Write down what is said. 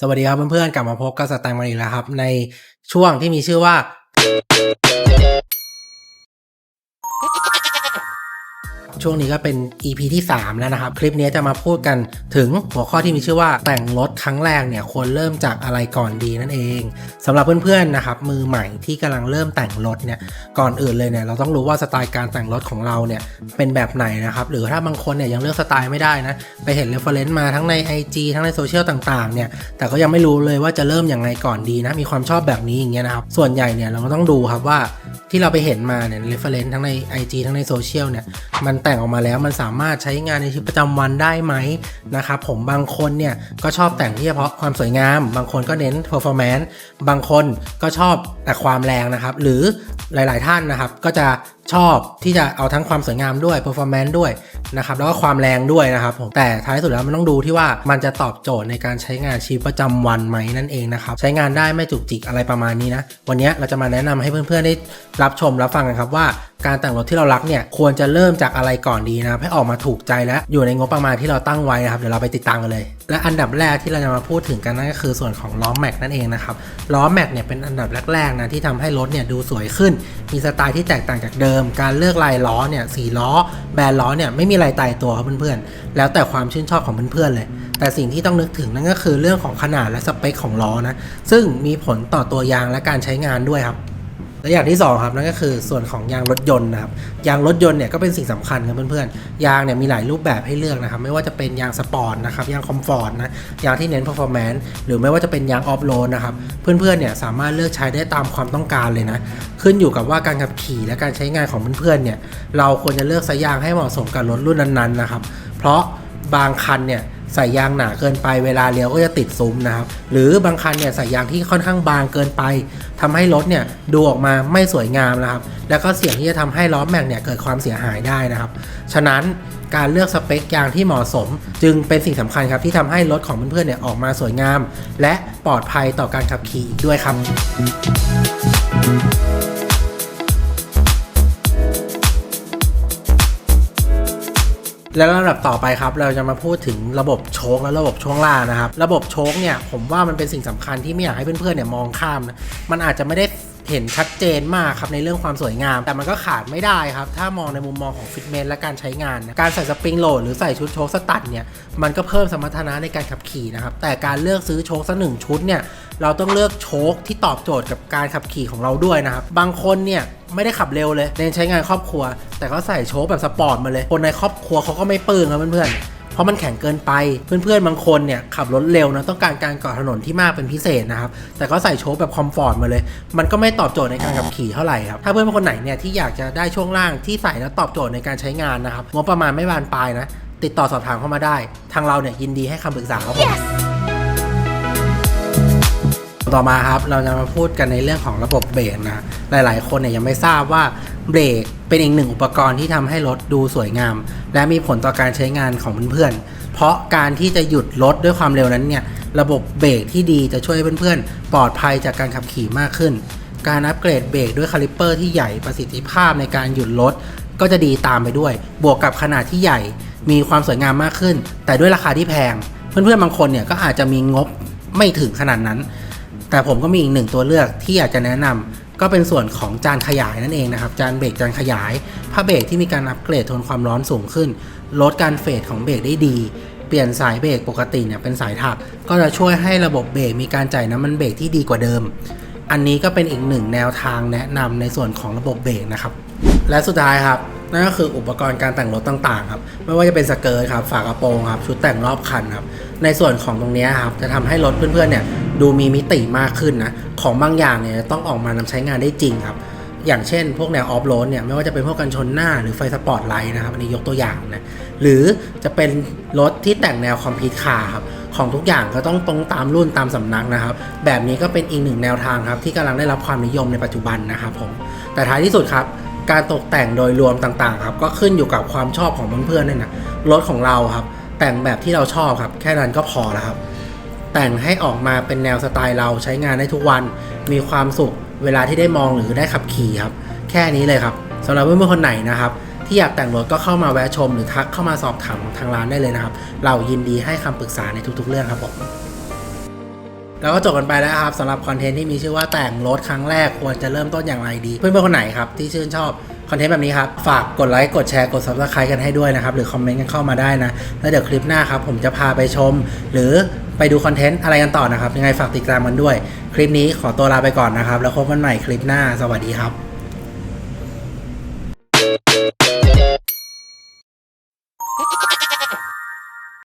สวัสดีครับเพื่อนๆ กลับมาพบกับสแตงกันอีกแล้วครับ ในช่วงที่มีชื่อว่า ช่วงนี้ก็เป็น EP ที่ 3 แล้วนะครับ คลิปนี้จะมาพูดกันถึงหัวข้อที่มีชื่อว่าแต่งรถครั้งแรกเนี่ยควรเริ่มจากอะไรก่อนดีนั่นเองสำหรับเพื่อนๆนะครับมือใหม่ที่กำลังเริ่มแต่งรถเนี่ยก่อนอื่นเลยเนี่ยเราต้องรู้ว่าสไตล์การแต่งรถของเราเนี่ยเป็นแบบไหนนะครับหรือถ้าบางคนเนี่ยยังเลือกสไตล์ไม่ได้นะไปเห็นเรฟเฟรนซ์มาทั้งใน IG ทั้งในโซเชียลต่างๆเนี่ยแต่ก็ยังไม่รู้เลยว่าจะเริ่มยังไงก่อนดีนะมีความชอบแบบนี้อย่างเงี้ยนะครับส่วนใหญ่เนี่ยเราก็ต้องดูครับว่าที่เราไปเห็นมาเนี่ยเรฟเฟรนซ์ทั้งใน IG ทั้งในโซเชียลเนี่ยมันแต่งออกมาแล้ว มันสามารถใช้งานในชีวิตประจำวันได้ไหมนะครับผมบางคนเนี่ยก็ชอบแต่งที่เฉพาะความสวยงาม บางคนก็เน้น performance บางคนก็ชอบแต่ความแรงนะครับ หรือหลาย ๆ ท่านนะครับ ก็จะชอบที่จะเอาทั้งความสวยงามด้วย performance ด้วยนะครับแล้วก็ความแรงด้วยนะครับผมแต่ท้ายสุดแล้วมันต้องดูที่ว่ามันจะตอบโจทย์ในการใช้งานชีวิตประจำวันไหมนั่นเองนะครับใช้งานได้ไม่จุกจิกอะไรประมาณนี้นะวันนี้เราจะมาแนะนำให้เพื่อนๆได้รับชมรับฟังกันครับว่า การแต่งรถที่เรารักเนี่ยควรจะเริ่มจากอะไรก่อนดีนะให้ออกมาถูกใจและอยู่ในงบประมาณที่เราตั้งไว้นะครับเดี๋ยวเราไปติดตามกันเลย และอันดับแรกที่เราจะมาพูดถึงกันนั่นก็คือส่วนของล้อแม็กนั่นเองนะครับล้อแม็กเนี่ยเป็นอันดับแรกๆนะที่ทำให้รถเนี่ยดูสวยขึ้น มีสไตล์ที่แตกต่างจากเดิม การเลือกลายล้อเนี่ยสีล้อ แบนล้อเนี่ยไม่มีอะไตายตัวครับเพื่อนๆแล้วแต่ความชื่นชอบของเพื่อนๆเลยแต่สิ่งที่ต้องนึกถึงนั่นก็คือเรื่องของขนาดและสเปคของล้อนะซึ่งมีผลต่อตัวยางและการใช้งานด้วยครับ และอย่างที่สองครับนั่นก็คือส่วนของยางรถยนต์นะครับยางรถยนต์เนี่ยก็เป็นสิ่งสำคัญครับเพื่อนๆยางเนี่ยมีหลายรูปแบบให้เลือกนะครับไม่ว่าจะเป็นยางสปอร์ตนะครับยางคอมฟอร์ตนะยางที่เน้น performance หรือไม่ว่าจะเป็นยางออฟโรดนะครับเพื่อนๆเนี่ยสามารถเลือกใช้ได้ตามความต้องการเลยนะขึ้นอยู่กับว่าการขับขี่และการใช้งานของเพื่อนๆเนี่ยเราควรจะเลือกสายยางให้เหมาะสมกับรถรุ่นนั้นๆนะครับเพราะบางคันเนี่ย ใส่ยางหนาเกินไปเวลาเลี้ยวก็จะติดซุ้มนะครับหรือบางคันเนี่ยใส่ยางที่ค่อนข้างบางเกินไปทำให้รถเนี่ยดูออกมาไม่สวยงามนะครับแล้วก็เสี่ยงที่จะทำให้ล้อแม็กเนี่ยเกิดความเสียหายได้นะครับฉะนั้นการเลือกสเปคยางที่เหมาะสม จึงเป็นสิ่งสำคัญครับที่ทำให้รถของเพื่อนๆเนี่ยออกมาสวยงาม และปลอดภัยต่อการขับขี่อีกด้วยครับ แล้วลำดับต่อไปครับ เราจะมาพูดถึงระบบโชคและระบบช่วงล่างนะครับ ระบบโชคเนี่ยผมว่ามันเป็นสิ่งสำคัญที่ไม่อยากให้เพื่อนๆเนี่ยมองข้ามนะมันอาจจะไม่ได้ เห็นชัดเจนมากครับในเรื่องความสวยงาม แต่มันก็ขาดไม่ได้ครับ ถ้ามองในมุมมองของฟิตเมนและการใช้งานนะการใส่สปริงโหลดหรือใส่ชุดโชคสตัดเนี่ยมันก็เพิ่มสมรรถนะในการขับขี่นะครับแต่การเลือกซื้อโชคสักหนึ่งชุดเนี่ยเราต้องเลือกโชคที่ตอบโจทย์กับการขับขี่ของเราด้วยนะครับบางคนเนี่ยไม่ได้ขับเร็วเลยเน้นใช้งานครอบครัว แต่ก็ใส่โชคแบบสปอร์ตมาเลย คนในครอบครัวเขาก็ไม่ปลื้มครับเพื่อนๆ เพราะมันแข็งเกินไป เพื่อนๆบางคนเนี่ยขับรถเร็วนะต้องการการเกาะถนนที่มากเป็นพิเศษนะครับ แต่ก็ใส่โชคแบบคอมฟอร์ตมาเลย มันก็ไม่ตอบโจทย์ในการขับขี่เท่าไหร่ครับ ถ้าเพื่อนๆคนไหนเนี่ยที่อยากจะได้ช่วงล่างที่ใส่แล้วตอบโจทย์ในการใช้งานนะครับงบประมาณไม่บานปลายนะ ติดต่อสอบถามเข้ามาได้ ทางเราเนี่ยยินดีให้คำปรึกษาครับผมต่อมาครับเราจะมาพูดกันในเรื่องของระบบเบรกนะหลาย ๆ คนเนี่ยยังไม่ทราบว่าเบรก เป็นอีกหนึ่งอุปกรณ์ที่ทำให้รถดูสวยงาม และมีผลต่อการใช้งานของเพื่อนๆ เพราะการที่จะหยุดรถด้วยความเร็วนั้นเนี่ย ระบบเบรกที่ดีจะช่วยให้เพื่อนๆ ปลอดภัยจากการขับขี่มากขึ้น การอัปเกรดเบรกด้วยคาลิปเปอร์ที่ใหญ่ประสิทธิภาพในการหยุดรถก็จะดีตามไปด้วย บวกกับขนาดที่ใหญ่ มีความสวยงามมากขึ้น แต่ด้วยราคาที่แพง เพื่อนๆ บางคนเนี่ยก็อาจจะมีงบไม่ถึงขนาดนั้น แต่ผมก็มีอีกหนึ่งตัวเลือกที่อยากจะแนะนำ ก็เป็นส่วนของจานขยายนั่นเองนะครับ จานเบรกจานขยายผ้าเบรกที่มีการอัปเกรดทนความร้อนสูงขึ้น ลดการเฟดของเบรกได้ดี เปลี่ยนสายเบรกปกติเนี่ยเป็นสายถัก ก็จะช่วยให้ระบบเบรกมีการจ่ายน้ำมันเบรกที่ดีกว่าเดิม อันนี้ก็เป็นอีกหนึ่งแนวทางแนะนำในส่วนของระบบเบรกนะครับ และสุดท้ายครับนั่นก็คืออุปกรณ์การแต่งรถต่างๆครับไม่ว่าจะเป็นสเกิร์ตครับฝากระโปรงครับชุดแต่งรอบคันครับในส่วนของตรงนี้ครับจะทำให้รถเพื่อนๆเนี่ย ดูมีมิติมากขึ้นนะ ของบางอย่างเนี่ยต้องออกมานำใช้งานได้จริงครับ อย่างเช่น พวกแนวออฟโรดเนี่ยไม่ว่าจะเป็นพวกกันชนหน้าหรือไฟสปอร์ตไลท์นะครับ อันนี้ยกตัวอย่างนะ หรือจะเป็นรถที่แต่งแนวคอมพิวต์คาร์ครับของทุกอย่างก็ต้องตรงตามรุ่นตามสำนักนะครับ แบบนี้ก็เป็นอีกหนึ่งแนวทางครับ ที่กำลังได้รับความนิยมในปัจจุบันนะครับผม แต่ท้ายที่สุดครับ การตกแต่งโดยรวมต่างๆ ครับ ก็ขึ้นอยู่กับความชอบของเพื่อนๆนั่นนะรถของเราครับ แต่งแบบที่เราชอบครับ แค่นั้นก็พอแล้วครับ แต่งให้ออกมาเป็นแนวสไตล์เราใช้งานได้ทุกวัน มีความสุขเวลาที่ได้มองหรือได้ขับขี่ครับ แค่นี้เลยครับสำหรับเพื่อนๆคนไหนนะครับ ที่อยากแต่งรถก็เข้ามาแวะชมหรือทักเข้ามาสอบถามทางร้านได้เลยนะครับ เรายินดีให้คำปรึกษาในทุกๆ เรื่องครับผมแล้วก็จบกันไปแล้วครับสำหรับคอนเทนต์ที่มีชื่อว่าแต่งรถครั้งแรกควรจะเริ่มต้นอย่างไรดี เพื่อนๆคนไหนครับที่ชื่นชอบคอนเทนต์แบบนี้ครับ ฝากกดไลค์กดแชร์กดซับสไครต์กันให้ด้วยนะครับ หรือคอมเมนต์กันเข้ามาได้นะ แล้วเดี๋ยวคลิปหน้าครับ ผมจะพาไปชม หรือ ไปดูคอนเทนต์อะไรกันต่อนะครับ ยังไงฝากติดตามกันด้วย คลิปนี้ขอตัวลาไปก่อนนะครับ แล้วพบกันใหม่คลิปหน้าสวัสดีครับ